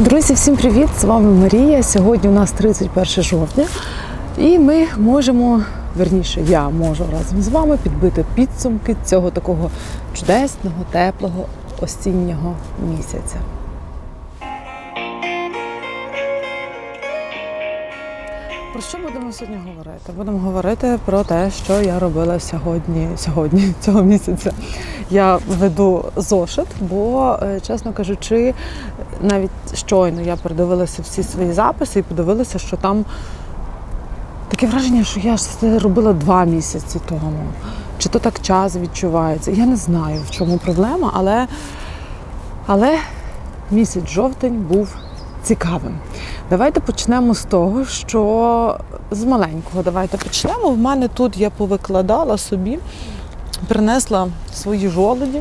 Друзі, всім привіт! З вами Марія. Сьогодні у нас 31 жовтня, і ми можемо, верніше, я можу разом з вами підбити підсумки цього такого чудесного, теплого осіннього місяця. Про що будемо сьогодні говорити? Будемо говорити про те, що я робила сьогодні, сьогодні цього місяця. Я веду зошит, бо, е, чесно кажучи, навіть щойно я передивилася всі свої записи і подивилася, що там таке враження, що я це робила два місяці тому. Чи то так час відчувається? Я не знаю, в чому проблема, але, але місяць жовтень був цікавим. Давайте почнемо з того, що з маленького давайте почнемо. В мене тут я повикладала собі, принесла свої жолоді.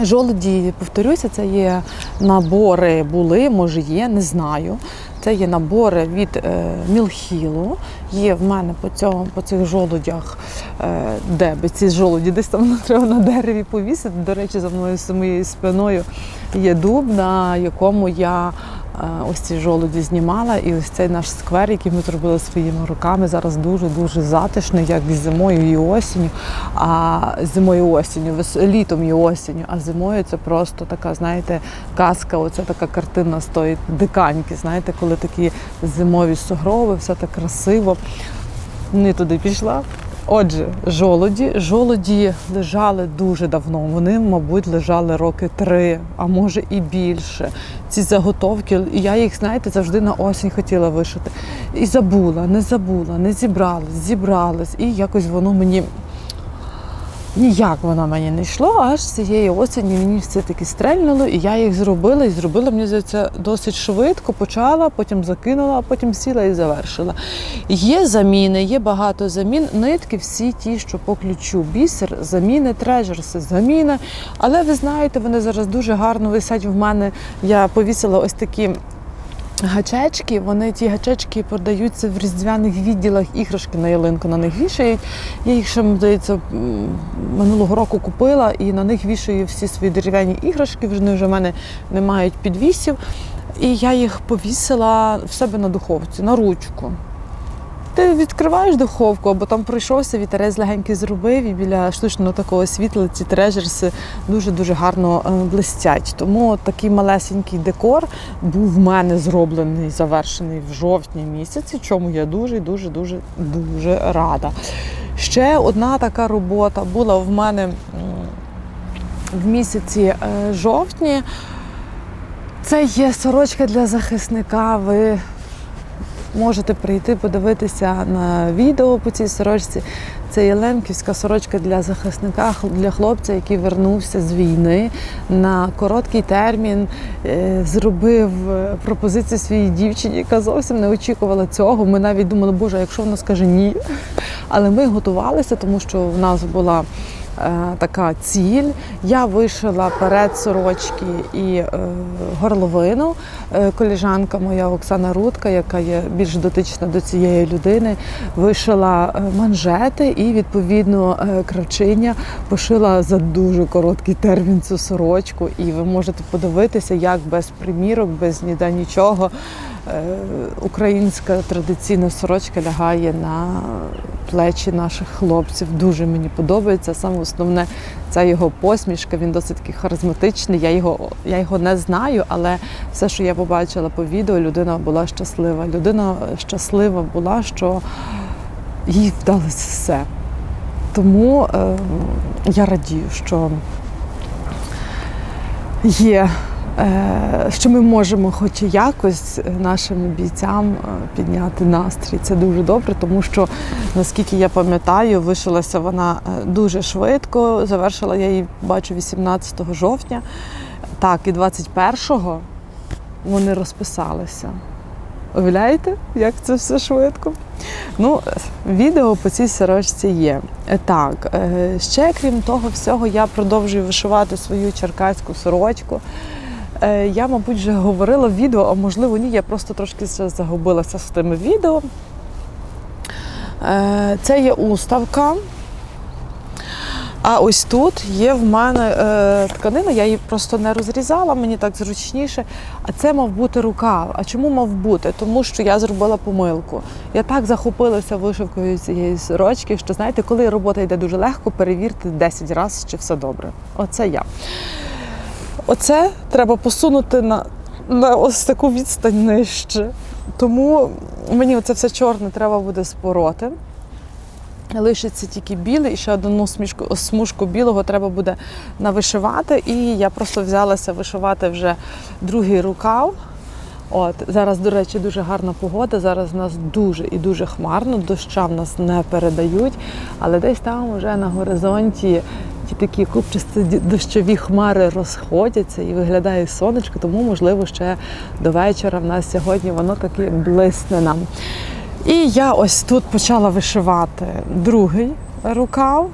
Жолоді, повторюся, це є набори були, може є, не знаю. Це є набори від е, Мілхілу. Є в мене по цьому, по цих жолудях, е, де би ці жолуді десь там треба на дереві повісити. До речі, за мною моєю спиною є дуб, на якому я ось ці жолуді знімала. І ось цей наш сквер, який ми зробили своїми руками, зараз дуже-дуже затишний, як зимою і осінню. А зимою і осінню, літом і осінню, а зимою це просто така, знаєте, казка, оця така картина стоїть диканьки, знаєте, коли такі зимові сугроби, все так красиво. Не туди пішла. Отже, жолоді. Жолоді лежали дуже давно. Вони, мабуть, лежали роки три, а може і більше. Ці заготовки, я їх, знаєте, завжди на осінь хотіла вишити. І забула, не забула, не зібралась, зібралась. І якось воно мені ніяк воно мені не йшло, аж цієї осені мені все таки стрельнуло, і я їх зробила. І зробила, мені здається, досить швидко, почала, потім закинула, а потім сіла і завершила. Є заміни, є багато замін. Нитки всі ті, що по ключу. Бісер, заміни, трежерси, заміни. Але ви знаєте, вони зараз дуже гарно висять в мене. Я повісила ось такі. Гачечки, вони ті гачечки продаються в різдвяних відділах, іграшки на ялинку на них вішають. Я їх ще, здається, минулого року купила і на них вішаю всі свої дерев'яні іграшки. Вони вже в мене не мають підвісів. І я їх повісила в себе на духовці, на ручку. Ти відкриваєш духовку, або там пройшовся, вітерець легенький зробив, і біля штучного такого світла ці трежерси дуже-дуже гарно е, блистять. Тому такий малесенький декор був в мене зроблений, завершений в жовтні місяці, чому я дуже, дуже, дуже, дуже рада. Ще одна така робота була в мене в місяці е, жовтні. Це є сорочка для захисника. Ви можете прийти подивитися на відео по цій сорочці. Це є ленківська сорочка для захисника, для хлопця, який вернувся з війни на короткий термін, е, зробив е, пропозицію своїй дівчині, яка зовсім не очікувала цього. Ми навіть думали, боже, якщо вона скаже ні. Але ми готувалися, тому що в нас була така ціль. Я вишила перед сорочки і е, горловину. Е, коліжанка моя Оксана Рудка, яка є більш дотична до цієї людини, вишила е, манжети і відповідно е, кравчиня пошила за дуже короткий термін цю сорочку. І ви можете подивитися, як без примірок, без ніде нічого. Е, Українська традиційна сорочка лягає на плечі наших хлопців. Дуже мені подобається. Саме основне це його посмішка. Він досить такий харизматичний. Я його, я його не знаю, але все, що я побачила по відео, людина була щаслива. Людина щаслива була, що їй вдалося все. Тому е, я радію, що є, що ми можемо хоч якось нашим бійцям е, підняти настрій. Це дуже добре, тому що, наскільки я пам'ятаю, вишилася вона е, дуже швидко. Завершила я її, бачу, 18 жовтня. Так, і 21-го вони розписалися. Уявляєте, як це все швидко? Ну, відео по цій сорочці є. Е, Так, е, ще крім того всього, я продовжую вишивати свою черкаську сорочку. Е, Я, мабуть, вже говорила в відео, а можливо ні, я просто трошки загубилася з тими відео. Е, Це є уставка. А ось тут є в мене е, тканина, я її просто не розрізала, мені так зручніше. А це мав бути рукав. А чому мав бути? Тому що я зробила помилку. Я так захопилася вишивкою цієї сорочки, що знаєте, коли робота йде дуже легко, перевірте 10 разів, чи все добре. Оце я. Оце треба посунути на, на ось таку відстань нижче. Тому мені оце все чорне треба буде спороти. Лишиться тільки біле, і ще одну смішку, смужку білого треба буде навишивати. І я просто взялася вишивати вже другий рукав. От зараз, до речі, дуже гарна погода. Зараз в нас дуже і дуже хмарно, доща нас не передають, але десь там вже на горизонті ті такі купчасті дощові хмари розходяться і виглядає сонечко, тому можливо ще до вечора в нас сьогодні воно таки блисне нам. І я ось тут почала вишивати другий рукав.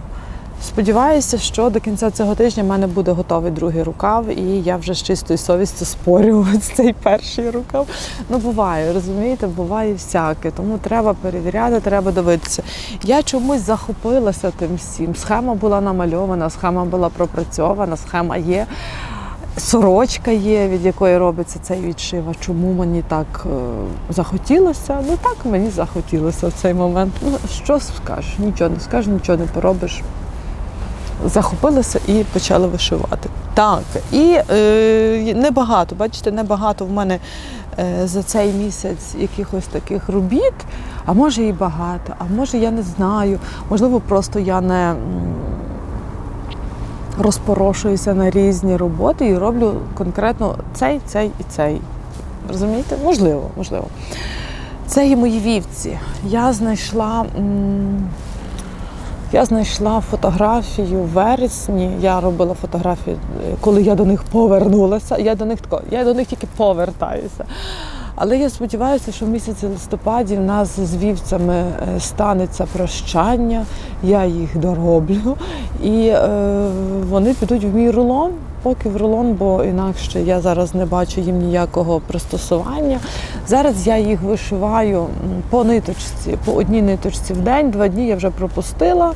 Сподіваюся, що до кінця цього тижня в мене буде готовий другий рукав, і я вже з чистою совістю спорю цей перший рукав. Ну, буває, розумієте, буває всяке. Тому треба перевіряти, треба дивитися. Я чомусь захопилася тим всім. Схема була намальована, схема була пропрацьована, схема є. Сорочка є, від якої робиться цей відшив. А чому мені так е, захотілося? Ну так мені захотілося в цей момент. Ну що скажеш? Нічого не скажеш, нічого не поробиш. Захопилася і почала вишивати. Так, і е, небагато, бачите, небагато в мене е, за цей місяць якихось таких робіт, а може і багато, а може я не знаю. Можливо, просто я не. розпорошуюся на різні роботи і роблю конкретно цей, цей і цей. Розумієте? Можливо, можливо. Це є мої вівці. Я знайшла. м, Я знайшла фотографію в вересні. Я робила фотографію, коли я до них повернулася. Я до них я до них тільки повертаюся. Але я сподіваюся, що в місяці листопаді в нас з вівцями е, станеться прощання, я їх дороблю, і е, вони підуть в мій рулон, поки в рулон, бо інакше я зараз не бачу їм ніякого пристосування. Зараз я їх вишиваю по ниточці, по одній ниточці в день, два дні я вже пропустила.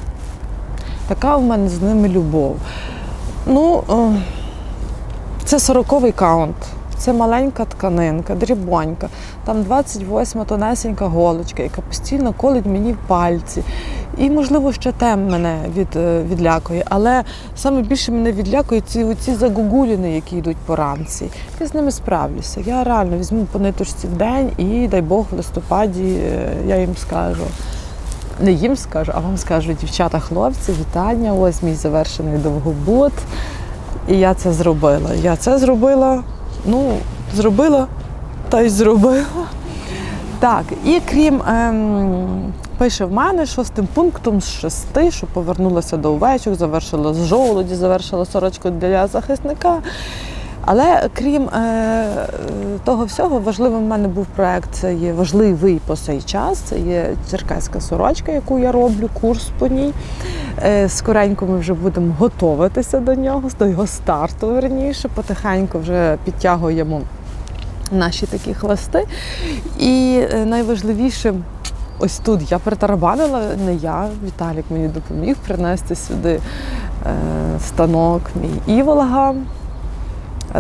Така в мене з ними любов. Ну, е, це сороковий каунт. Це маленька тканинка, дрібонька. Там 28 тонесенька голочка, яка постійно колить мені в пальці. І, можливо, ще тем мене від, е, відлякує. Але саме більше мене відлякують ці оці загугуліни, які йдуть поранці. Я з ними справлюся. Я реально візьму по ниточці в день і, дай Бог, в листопаді е, я їм скажу. Не їм скажу, а вам скажу, дівчата, хлопці, вітання, ось мій завершений довгобут. І я це зробила. Я це зробила, ну, зробила та й зробила. Так, і крім ем, пише в мене шостим пунктом з шести, що повернулася до овечок, завершила з жолуді, завершила сорочку для захисника. Але крім е, того всього, важливим в мене був проект. Це є важливий по цей час. Це є черкаська сорочка, яку я роблю, курс по ній. Е, скоренько ми вже будемо готуватися до нього, до його старту верніше. Потихеньку вже підтягуємо наші такі хвости. І е, найважливіше. Ось тут я притарабанила, не я, Віталік мені допоміг принести сюди е, станок мій іволга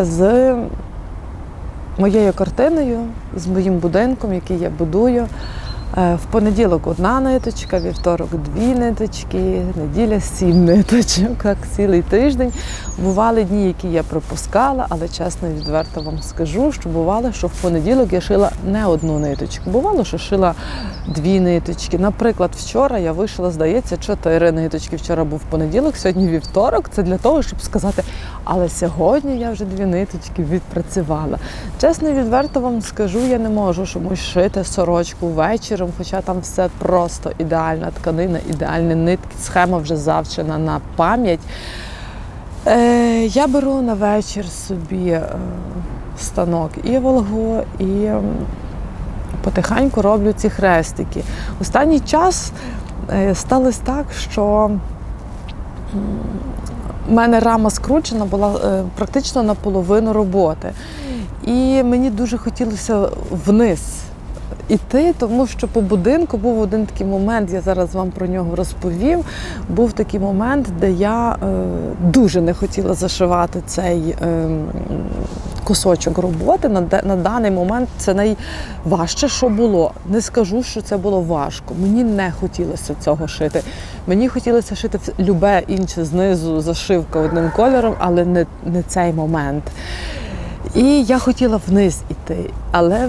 з моєю картиною, з моїм будинком, який я будую. Е, В понеділок одна ниточка, вівторок дві ниточки, неділя сім ниточок, так цілий тиждень. Бували дні, які я пропускала, але чесно і відверто вам скажу, що бувало, що в понеділок я шила не одну ниточку. Бувало, що шила дві ниточки. Наприклад, вчора я вишила, здається, чотири ниточки. Вчора був понеділок, сьогодні вівторок. Це для того, щоб сказати, але сьогодні я вже дві ниточки відпрацювала. Чесно і відверто вам скажу, я не можу чомусь шити сорочку вечором, хоча там все просто ідеальна тканина, ідеальні нитки, схема вже завчена на пам'ять. Е, я беру на вечір собі е, станок і волго, і потихеньку роблю ці хрестики. Останній час е, сталося так, що у мене рама скручена була е, практично наполовину роботи. І мені дуже хотілося вниз. Іти, тому що по будинку був один такий момент, я зараз вам про нього розповім. Був такий момент, де я е, дуже не хотіла зашивати цей е, кусочок роботи. На, на даний момент це найважче, що було. Не скажу, що це було важко. Мені не хотілося цього шити. Мені хотілося шити любе інше знизу, зашивка одним кольором, але не, не цей момент. І я хотіла вниз іти. Але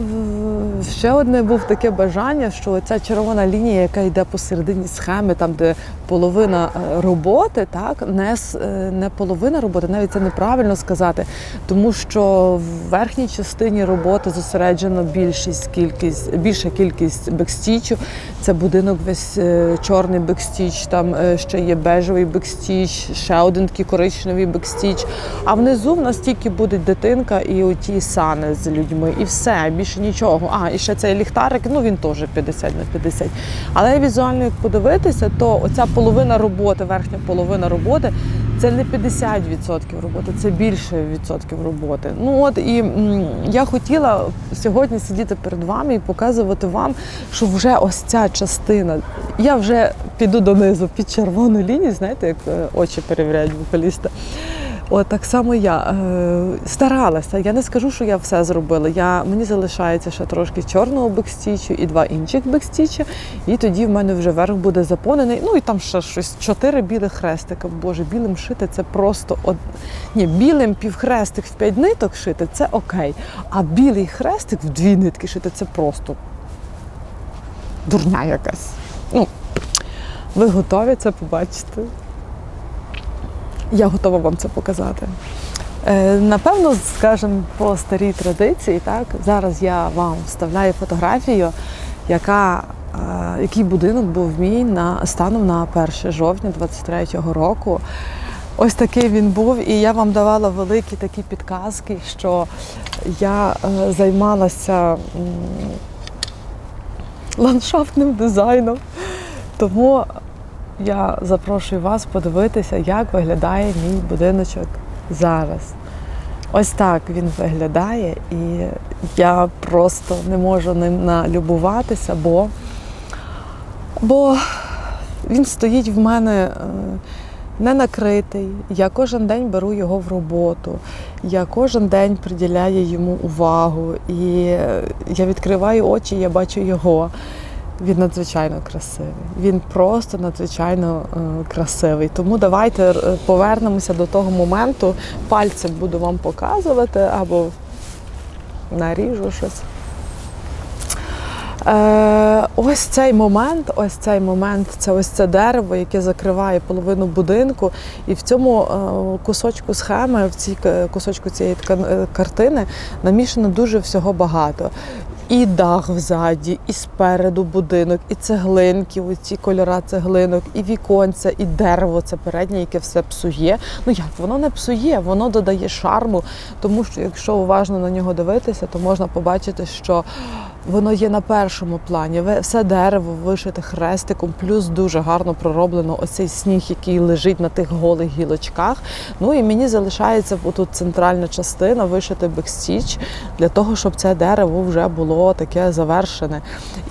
ще одне був таке бажання, що ця червона лінія, яка йде посередині схеми, там де половина е, роботи, так не, е, не половина роботи, навіть це неправильно сказати, тому що в верхній частині роботи зосереджена більшість кількість, більша кількість бекстічу. Це будинок весь е, чорний бекстіч, там ще є бежевий бекстіч, ще один такий коричневий бекстіч. А внизу в нас тільки буде дитинка і оті сани з людьми, і все, більше нічого. А, і ще цей ліхтарик, ну він теж 50 на 50. Але візуально, як подивитися, то оця половина роботи, верхня половина роботи. Це не 50% роботи, це більше відсотків роботи. Ну от і я хотіла сьогодні сидіти перед вами і показувати вам, що вже ось ця частина. Я вже піду донизу під червону лінію, знаєте, як е, очі перевіряють вокаліста. От так само я е, старалася. Я не скажу, що я все зробила. Я, мені залишається ще трошки чорного бекстічу і два інших бекстіча. І тоді в мене вже верх буде заповнений. Ну і там ще щось чотири білих хрестика. Боже, білим шити це просто од... Ні, білим півхрестик в п'ять ниток шити це окей. А білий хрестик в дві нитки шити це просто дурня якась. Ну, ви готові це побачити? Я готова вам це показати. Е, Напевно, скажімо, по старій традиції, так зараз я вам вставляю фотографію, яка, е, який будинок був мій на станом на 1 жовтня 23-го року. Ось такий він був, і я вам давала великі такі підказки, що я е, займалася ландшафтним дизайном. Тому я запрошую вас подивитися, як виглядає мій будиночок зараз. Ось так він виглядає, і я просто не можу ним налюбуватися, бо, бо він стоїть в мене е, не накритий. Я кожен день беру його в роботу. Я кожен день приділяю йому увагу. І я відкриваю очі, я бачу його. Він надзвичайно красивий. Він просто надзвичайно е, красивий. Тому давайте е, повернемося до того моменту. Пальцем буду вам показувати або наріжу щось. Е, ось цей момент, ось цей момент, це ось це дерево, яке закриває половину будинку. І в цьому е, кусочку схеми, в цій кусочку цієї картини намішано дуже всього багато. І дах взаді, і спереду будинок, і цеглинки, оці кольора цеглинок, і віконця, і дерево це переднє, яке все псує. Ну як воно не псує, воно додає шарму, тому що якщо уважно на нього дивитися, то можна побачити, що воно є на першому плані. Все дерево вишите хрестиком, плюс дуже гарно пророблено оцей сніг, який лежить на тих голих гілочках. Ну і мені залишається тут центральна частина, вишити бекстіч, для того, щоб це дерево вже було таке завершене.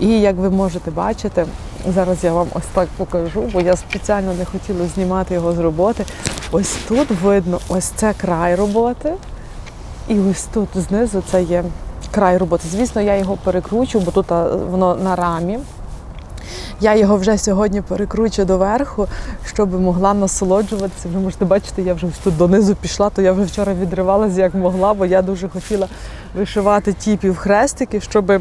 І як ви можете бачити, зараз я вам ось так покажу, бо я спеціально не хотіла знімати його з роботи. Ось тут видно, ось це край роботи. І ось тут знизу це є край роботи. Звісно, я його перекручу, бо тут воно на рамі. Я його вже сьогодні перекручу доверху, щоб могла насолоджуватися. Ви можете бачити, я вже тут донизу пішла, то я вже вчора відривалася як могла, бо я дуже хотіла вишивати ті півхрестики, щоб е,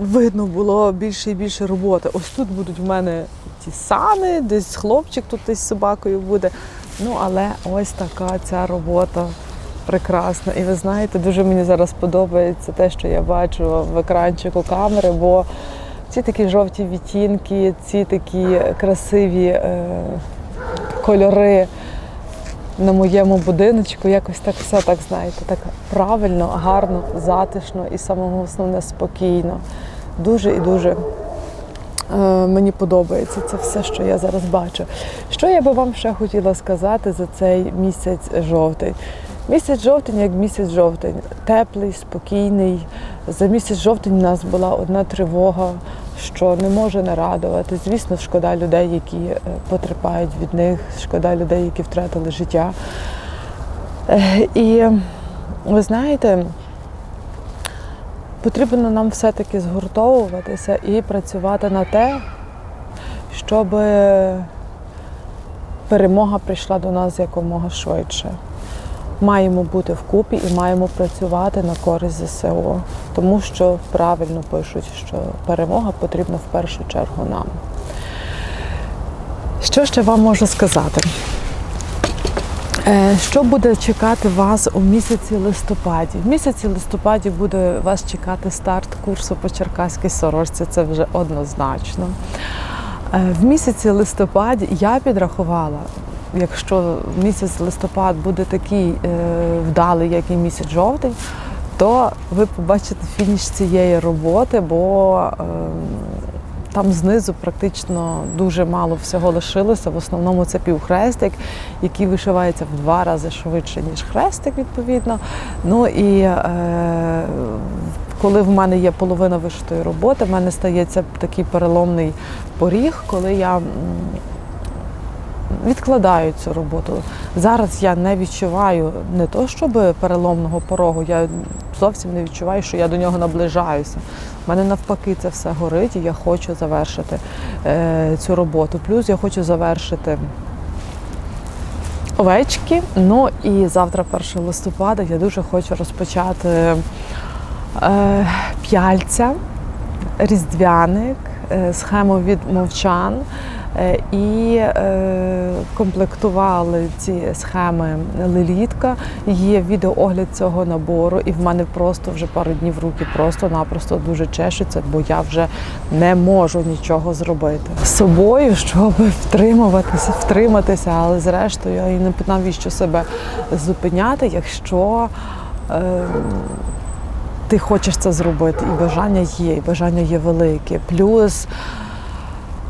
видно було більше і більше роботи. Ось тут будуть в мене ті сани, десь хлопчик тут із собакою буде. Ну, але ось така ця робота прекрасна. І ви знаєте, дуже мені зараз подобається те, що я бачу в екранчику камери, бо ці такі жовті відтінки, ці такі красиві е, кольори на моєму будиночку, якось так все так знаєте, так правильно, гарно, затишно і самого основне спокійно. Дуже і дуже е, мені подобається це все, що я зараз бачу. Що я би вам ще хотіла сказати за цей місяць жовтий? Місяць жовтень, як місяць жовтень, теплий, спокійний. За місяць жовтень у нас була одна тривога, що не може не радувати. Звісно, шкода людей, які е, потерпають від них, шкода людей, які втратили життя. Е, І ви знаєте, потрібно нам все-таки згуртовуватися і працювати на те, щоб перемога прийшла до нас якомога швидше. Маємо бути вкупі і маємо працювати на користь ЗСУ, тому що правильно пишуть, що перемога потрібна в першу чергу нам. Що ще вам можу сказати? Е, Що буде чекати вас у місяці листопаді? В місяці листопаді буде вас чекати старт курсу по черкаській сорочці, це вже однозначно. Е, В місяці листопаді я підрахувала, якщо місяць листопад буде такий е, вдалий, як і місяць жовтень, то ви побачите фініш цієї роботи, бо е, там знизу практично дуже мало всього лишилося. В основному це півхрестик, який вишивається в два рази швидше, ніж хрестик, відповідно. Ну і е, коли в мене є половина вишитої роботи, в мене стається такий переломний поріг, коли я відкладаю цю роботу. Зараз я не відчуваю не то, щоб переломного порогу, я зовсім не відчуваю, що я до нього наближаюся. У мене навпаки це все горить, і я хочу завершити е, цю роботу. Плюс я хочу завершити овечки. Ну і завтра, 1 листопада, я дуже хочу розпочати е, п'яльця, різдвяник, е, схему від мовчан. Е, І е, комплектували ці схеми лелітка. Є відеоогляд цього набору, і в мене просто вже пару днів руки просто-напросто дуже чешуться, бо я вже не можу нічого зробити з собою, щоб втримуватися, втриматися. Але зрештою я і не навіщо себе зупиняти, якщо. Е, ти хочеш це зробити, і бажання є, і бажання є велике. Плюс,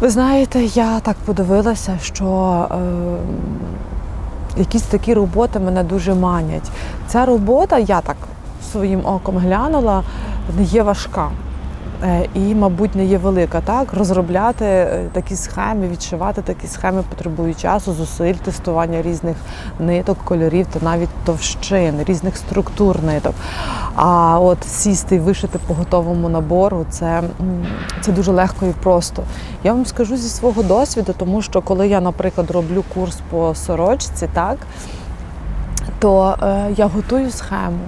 ви знаєте, я так подивилася, що е, якісь такі роботи мене дуже манять. Ця робота, я так своїм оком глянула, не є важка. Е, І, мабуть, не є велика, так розробляти е, такі схеми, відшивати такі схеми потребує часу, зусиль, тестування різних ниток, кольорів та навіть товщин, різних структур ниток. А от сісти і вишити по готовому набору це, це дуже легко і просто. Я вам скажу зі свого досвіду, тому що коли я, наприклад, роблю курс по сорочці, так то е, я готую схему.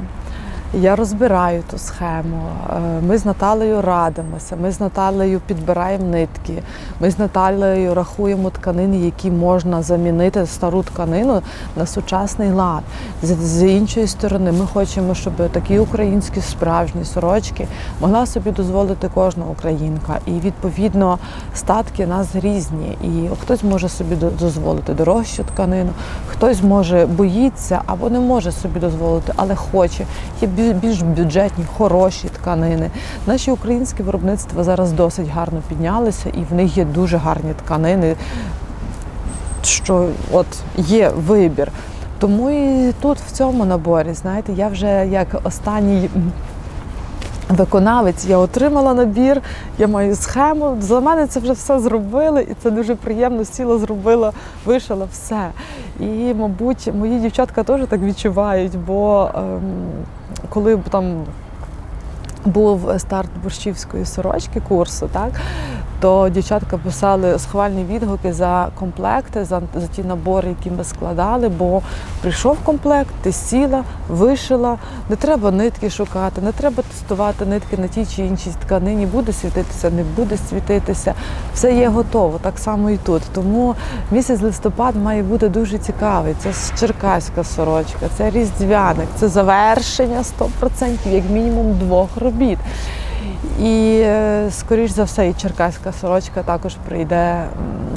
Я розбираю ту схему. Е, Ми з Наталею радимося, ми з Наталею підбираємо нитки, ми з Наталею рахуємо тканини, які можна замінити стару тканину на сучасний лад. З, іншої сторони, ми хочемо, щоб такі українські справжні сорочки могла собі дозволити кожна українка. І відповідно статки нас різні. І хтось може собі дозволити дорожчу тканину, хтось може боїться або не може собі дозволити, але хоче. Є більш бюджетні, хороші тканини. Наші українські виробництва зараз досить гарно піднялися, і в них є дуже гарні тканини, що от є вибір. Тому і тут в цьому наборі, знаєте, я вже як останній виконавець, я отримала набір, я маю схему. За мене це вже все зробили, і це дуже приємно. Сіла, зробила, вишила все. І, мабуть, мої дівчатка теж так відчувають, бо ем, коли там був старт борщівської сорочки курсу, так то дівчатка писали схвальні відгуки за комплекти, за, за ті набори, які ми складали. Бо прийшов комплект, ти сіла, вишила, не треба нитки шукати, не треба тестувати нитки на тій чи іншій тканині, буде світитися, не буде світитися. Все є готово, так само і тут. Тому місяць листопад має бути дуже цікавий. Це черкаська сорочка, це різдвяник, це завершення 100%, як мінімум двох робіт. І е, скоріш за все, і черкаська сорочка також прийде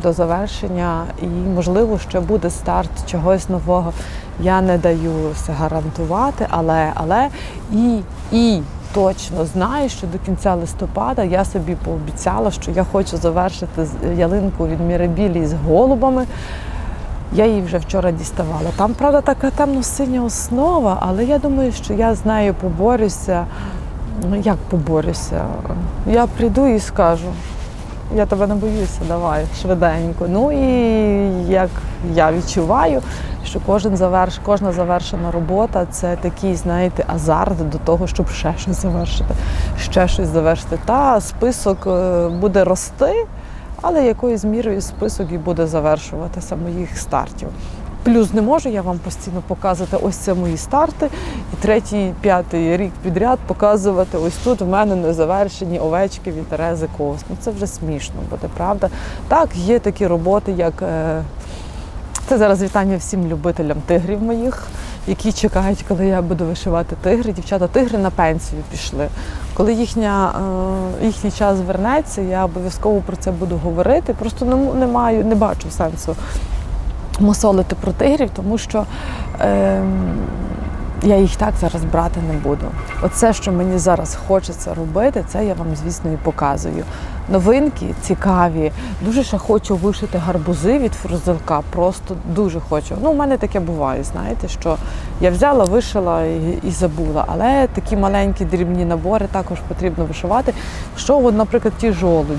до завершення, і можливо, ще буде старт чогось нового. Я не даю це гарантувати, але але і, і точно знаю, що до кінця листопада я собі пообіцяла, що я хочу завершити ялинку від Мірабілі з голубами. Я її вже вчора діставала. Там, правда, така темно-синя основа, але я думаю, що я з нею поборюся. Ну, як поборюся? Я прийду і скажу. Я тебе не боюся, давай швиденько. Ну і як я відчуваю, що кожен заверш, кожна завершена робота це такий, знаєте, азарт до того, щоб ще щось завершити, ще щось завершити. Та список е, буде рости, але якоюсь мірою список і буде завершуватися моїх стартів. Плюс не можу я вам постійно показувати ось це мої старти, і третій, п'ятий рік підряд показувати ось тут в мене незавершені овечки від Терези Ковс. Ну це вже смішно буде, правда? Так, є такі роботи, як е, це зараз вітання всім любителям тигрів моїх, які чекають, коли я буду вишивати тигри. Дівчата, тигри на пенсію пішли. Коли їхня, е, їхній час вернеться, я обов'язково про це буду говорити. Просто не, не маю, не бачу сенсу мусолити про тигрів, тому що ем, я їх так зараз брати не буду. Оце, що мені зараз хочеться робити, це я вам, звісно, і показую. Новинки цікаві. Дуже ще хочу вишити гарбузи від фрузилка. Просто дуже хочу. Ну, у мене таке буває, знаєте, що я взяла, вишила і, і забула. Але такі маленькі дрібні набори також потрібно вишивати. Що, от, наприклад, ті жолуді.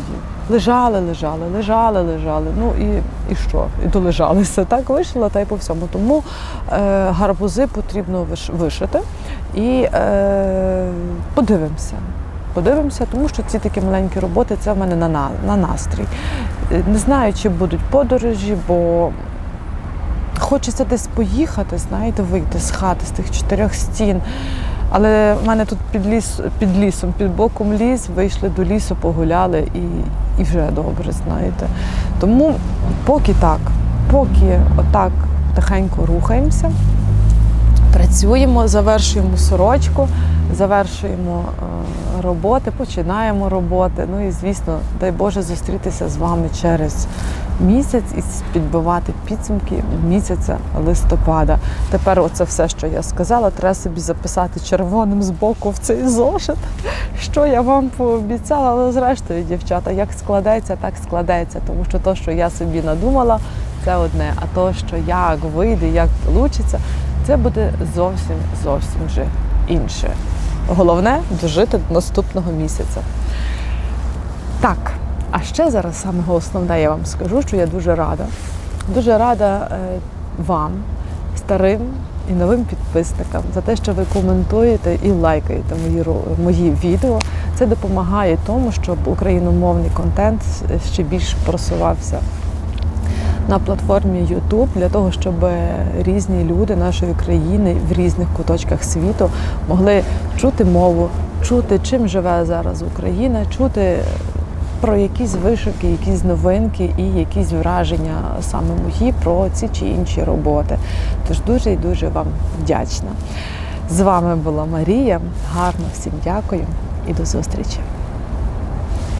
Лежали, лежали, лежали, лежали. Ну і, і що? І долежалися. Так вишила та й по всьому. Тому е, гарбузи потрібно виш- вишити і е, подивимося. Подивимося, тому що ці такі маленькі роботи це в мене на, на, на настрій. Е, Не знаю, чи будуть подорожі, бо хочеться десь поїхати, знаєте, вийти з хати, з тих чотирьох стін. Але в мене тут під, ліс, під лісом, під боком ліс, вийшли до лісу, погуляли і, і вже добре, знаєте. Тому поки так, поки отак тихенько рухаємося, працюємо, завершуємо сорочку, завершуємо е, роботи, починаємо роботи. Ну і звісно, дай Боже зустрітися з вами через місяць і підбивати підсумки місяця листопада. Тепер оце все, що я сказала, треба собі записати червоним з боку в цей зошит, що я вам пообіцяла. Але зрештою, дівчата, як складеться, так складеться. Тому що то, що я собі надумала, це одне. А то, що як вийде, як вийде, це буде зовсім зовсім вже інше. Головне дожити до наступного місяця. Так, а ще зараз саме основне я вам скажу, що я дуже рада. Дуже рада е, вам, старим і новим підписникам, за те, що ви коментуєте і лайкаєте мої, мої відео. Це допомагає тому, щоб україномовний контент ще більше просувався на платформі YouTube для того, щоб різні люди нашої країни в різних куточках світу могли чути мову, чути, чим живе зараз Україна, чути про якісь вишивки, якісь новинки і якісь враження саме мої про ці чи інші роботи. Тож дуже і дуже вам вдячна. З вами була Марія. Гарно всім дякую і до зустрічі.